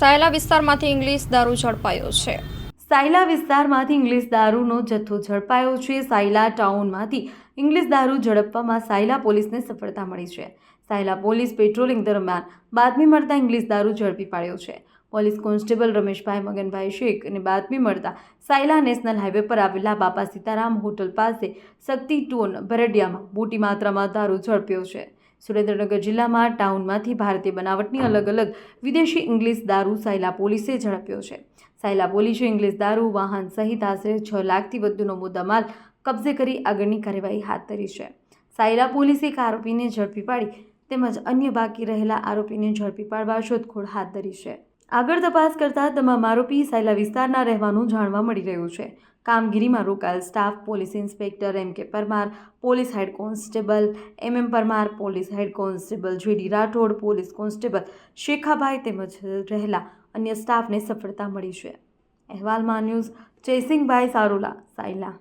સાયલા વિસ્તારમાંથી ઇંગ્લિશ દારૂ ઝડપાયો છે. સાયલા વિસ્તારમાંથી ઇંગ્લિશ દારૂનો જથ્થો ઝડપાયો છે. સાયલા ટાઉનમાંથી ઇંગ્લિશ દારૂ ઝડપવામાં સાયલા પોલીસને સફળતા મળી છે. સાયલા પોલીસ પેટ્રોલિંગ દરમિયાન બાતમી મળતા ઇંગ્લિશ દારૂ ઝડપી પાડ્યો છે. પોલીસ કોન્સ્ટેબલ રમેશભાઈ, મગનભાઈ શેખ અને બાતમી મળતા સાયલા નેશનલ હાઈવે પર આવેલા બાપા સીતારામ હોટલ પાસે શક્તિ ટોન ભરડિયામાં મોટી માત્રામાં દારૂ ઝડપ્યો છે. સુરેન્દ્રનગર જિલ્લામાં ટાઉનમાંથી ભારતીય બનાવટની અલગ અલગ વિદેશી ઇંગ્લિશ દારૂ સાયલા પોલીસે ઝડપ્યો છે. સાયલા પોલીસે ઇંગ્લિશ દારૂ, વાહન સહિત આશરે છ લાખથી વધુનો મુદ્દામાલ કબજે કરી આગળની કાર્યવાહી હાથ ધરી છે. સાયલા પોલીસે એક આરોપીને ઝડપી પાડી તેમજ અન્ય બાકી રહેલા આરોપીને ઝડપી પાડવા શોધખોળ હાથ ધરી છે. આગળ તપાસ કરતાં તમામ આરોપી સાયલા વિસ્તારના રહેવાનું જાણવા મળી રહ્યું છે. કામગીરીમાં રોકાયેલ staff, police inspector M K Parmar, police head constable, M M Parmar, police head constable JD Rathod, police constable Shekhabhai તેમજ રહેલા અન્ય સ્ટાફને સફળતા મળી છે. અહેવાલમાં ન્યૂઝ જયસિંહભાઈ સારોલા, સાયલા.